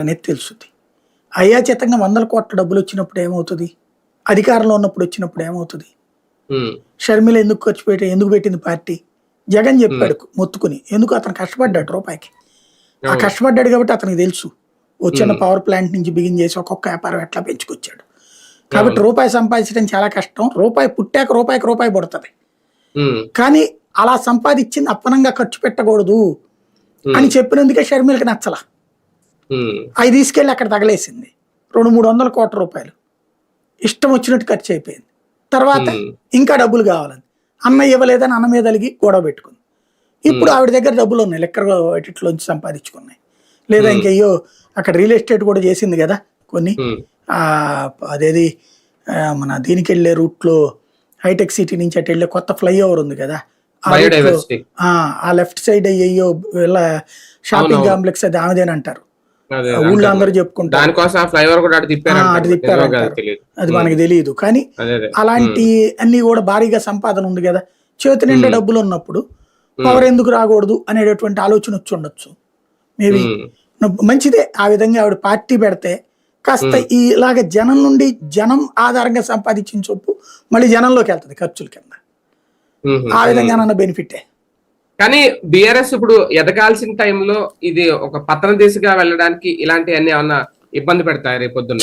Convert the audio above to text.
అనేది తెలుస్తుంది. అయాచితంగా వందల కోట్ల డబ్బులు వచ్చినప్పుడు ఏమవుతుంది? అధికారంలో ఉన్నప్పుడు వచ్చినప్పుడు ఏమవుతుంది? షర్మిల ఎందుకు ఖర్చు పెట్టి ఎందుకు పెట్టింది పార్టీ? జగన్ చెప్పాడు మొత్తుకుని. ఎందుకు అతను కష్టపడ్డాడు రూపాయికి? ఆ. కష్టపడ్డాడు కాబట్టి అతనికి తెలుసు. వచ్చిన. పవర్ ప్లాంట్ నుంచి బిగిన్ చేసి ఒక్కొక్క వ్యాపారం ఎట్లా పెంచుకొచ్చాడు. కాబట్టి రూపాయి సంపాదించడం చాలా కష్టం. రూపాయి పుట్టాక రూపాయికి రూపాయి పడుతుంది. కానీ అలా సంపాదించింది అప్పనంగా ఖర్చు పెట్టకూడదు అని చెప్పినందుకే షర్మిలకి నచ్చల. అవి తీసుకెళ్ళి అక్కడ తగలేసింది. రెండు మూడు వందల కోట్ల రూపాయలు. ఇష్టం వచ్చినట్టు ఖర్చు అయిపోయింది తర్వాత ఇంకా డబ్బులు కావాలని అన్న ఇవ్వలేదని అన్న మీద అలిగి గొడవ పెట్టుకుంది. ఇప్పుడు ఆవిడ దగ్గర డబ్బులు ఉన్నాయి. లెక్కర్ వాటిలోంచి సంపాదించుకున్నాయి. లేదా. ఇంకయ్యో అక్కడ రియల్ ఎస్టేట్ కూడా చేసింది కదా కొన్ని. అదేది మన దీనికి వెళ్ళే రూట్లో హైటెక్ సిటీ నుంచి అటు వెళ్ళే కొత్త ఫ్లైఓవర్ ఉంది కదా. ఆ లెఫ్ట్ సైడ్ అయ్యో వీళ్ళ షాపింగ్. కాంప్లెక్స్ అది ఆమెదేనంటారు. ఊళ్ళో అంటారు. అందరూ చెప్పుకుంటారు. దానికోసం ఆ ఫ్లైఓవర్ కూడా అటు తిప్పారు. అటు అది మనకి తెలియదు కానీ అలాంటి అన్ని కూడా భారీగా సంపాదన ఉంది కదా. చేతి నిండా. డబ్బులు ఉన్నప్పుడు పవర్ ఎందుకు రాకూడదు అనేటటువంటి ఆలోచన వచ్చి ఉండొచ్చు. మేబీ మంచిదే ఆ విధంగా ఆవిడ పార్టీ పెడితే. కాస్త. ఇలాగ జనం నుండి జనం ఆధారంగా సంపాదించిన చొప్పు మళ్ళీ జనంలోకి వెళ్తుంది ఖర్చుల కింద. ఆ విధంగా బెనిఫిటే. కానీ బిఆర్ఎస్ ఇప్పుడు ఎదగాల్సిన టైంలో ఇది ఒక పతన దిశగా వెళ్ళడానికి ఇలాంటివన్నీ ఏమన్నా ఇబ్బంది పెడతాయి రేపొద్దున?